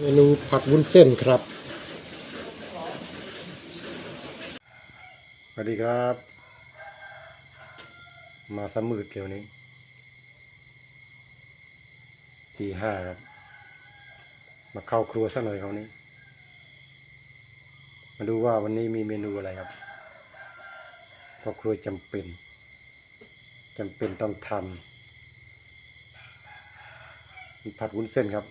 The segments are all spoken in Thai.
เมนูผัดวุ้นเส้นครับ สวัสดีครับ มาสมืดเร็วนี้ตีห้าครับ มาเข้าครัวสักหน่อยเขาวนี้ มาดูว่าวันนี้มีเมนูอะไรครับเพราะครัวจำเป็นจำเป็นต้องทำผัดวุ้นเส้นครับ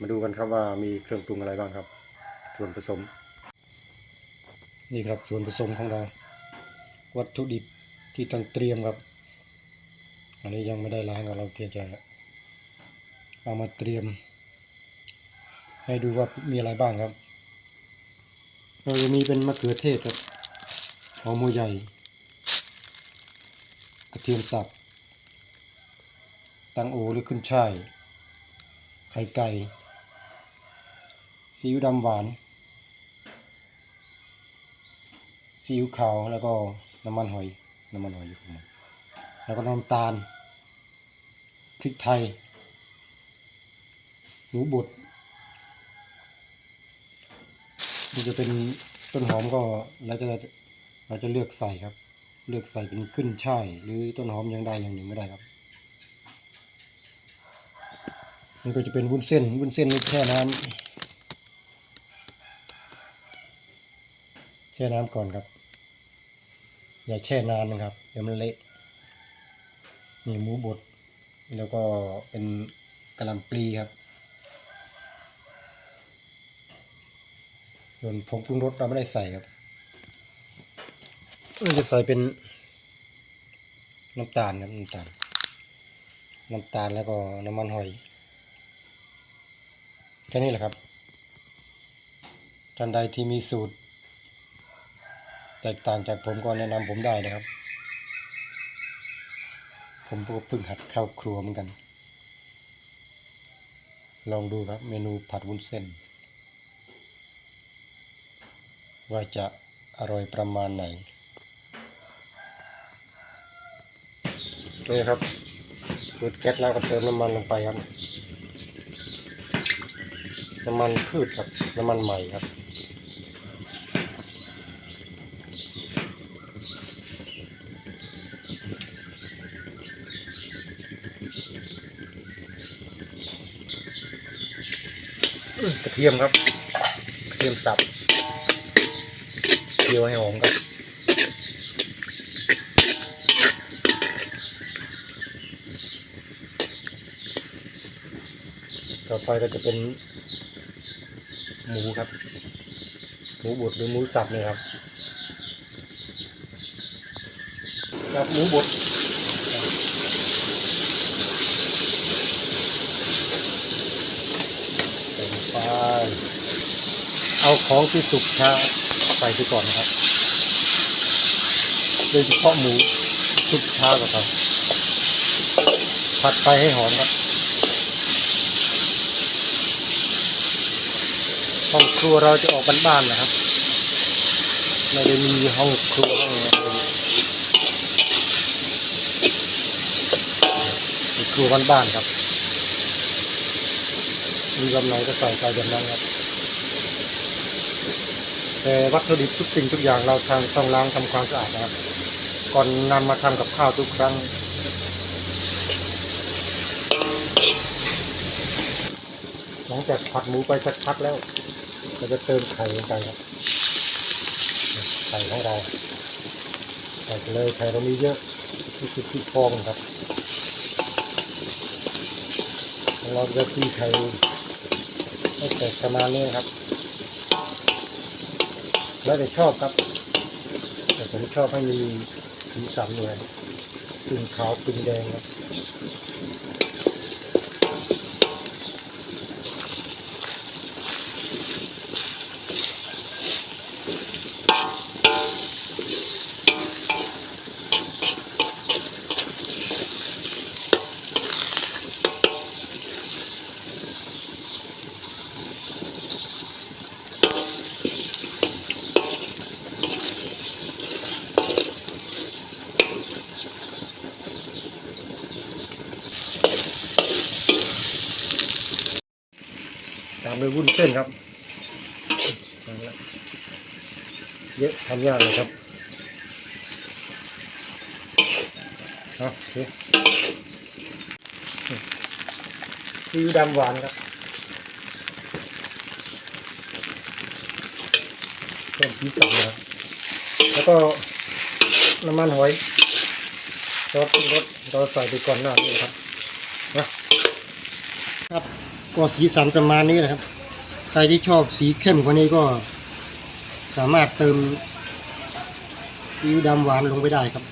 มาดูกันครับว่ามีเครื่องปรุงอะไรบ้างครับ ส่วนผสม นี่ครับส่วนผสมของเรา วัตถุดิบที่ต้องเตรียมครับ อันนี้ยังไม่ได้ล้างครับเราเพียงจะเอามาเตรียม ให้ดูว่ามีอะไรบ้างครับเราจะมีเป็นมะเขือเทศครับหอมหัวใหญ่กระเทียมสับตังโอหรือขึ้นช่ายไข่ไก่ ซีอิ๊วดำหวาน ซีอิ๊วขาวแล้วก็น้ำมันหอย น้ำมันหอยอยู่ข้างในแล้วก็น้ำตาล พริกไทยหมูบดมันจะเป็นต้นหอมก็แล้วจะเราจะเลือกใส่ครับ เลือกใส่เป็นขึ้นช่ายหรือต้นหอมอย่างใดอย่างหนึ่งไม่ได้ครับ มันก็จะเป็นวุ้นเส้น วุ้นเส้นนี่แช่น้ำ แช่น้ำก่อนครับ อย่าแช่นานนะครับ เดี๋ยวมันเละมีหมูบด แล้วก็เป็นกระลำปลีครับส่วนผงปรุงรสเราไม่ได้ใส่ครับเราจะใส่เป็นน้ำตาลครับน้ำตาลน้ำตาลแล้วก็น้ำมันหอยแค่นี้แหละครับท่านใดที่มีสูตร ตกต่างจากผมก็แนะนำผมได้นะครับ ผมก็เพิ่งหัดเข้าครัวเหมือนกัน ลองดูครับเมนูผัดวุ้นเส้น ว่าจะอร่อยประมาณไหนนี่ครับเปิดแก๊สแล้วก็เติมน้ำมันลงไปครับ น้ำมันพืชครับ น้ำมันใหม่ครับ กระเทียมครับกระเทียมสับเคี่ยวให้หอมครับต่อไปก็จะเป็นหมูครับ หมูบดหรือหมูสับนี่ครับ ครับหมูบดใส่ลงไป เอาของที่สุกช้าใส่ไปก่อนนะครับโดยเฉพาะหมูสุกช้ากับเขาผัดไปให้หอมครับห้องครัวเราจะออกบ้านๆนะครับไม่ได้มีห้องครัวห้องอะไรครัวบ้านๆครับ มีกำไรก็ใส่ไปแบบนั้นครับ แต่วัตถุดิบทุกสิ่งทุกอย่างเราทางต้องล้างทำความสะอาดนะครับ ก่อนนำมาทำกับข้าวทุกครั้ง หลังจากผัดหมูไปสักพักแล้ว เราจะเติมไข่ลงไปครับไข่ของเราใส่เลยไข่เรามีเยอะที่คือที่ฟองครับเราจะตีไข่ ให้แตกประมาณนี้ครับ แล้วแต่ชอบครับ แต่ผมชอบให้มีสีสันเลยตึงขาวตึงแดงครับามด้วยวุ้นเส้นครับเยอะทำยากเลยครับเอาโอเคซีอิ๊วดำหวานครับเพิ่มสีสันนะแล้วก็น้ำมันหอยซอสปรุงรสเราใส่ไปก่อนหน้านี้ครับนะครับ ก็สีสันประมาณนี้นะครับ ใครที่ชอบสีเข้มกว่านี้ก็ สามารถเติมซีอิ๊วดำหวานลงไปได้ครับ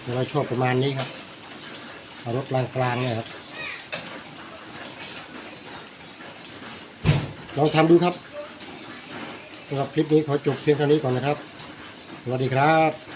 แต่เราชอบประมาณนี้ครับเอารสกลางๆเนี่ยครับ ลองทำดูครับสำหรับคลิปนี้ขอจบเพียงเท่านี้ก่อนนะครับ สวัสดีครับ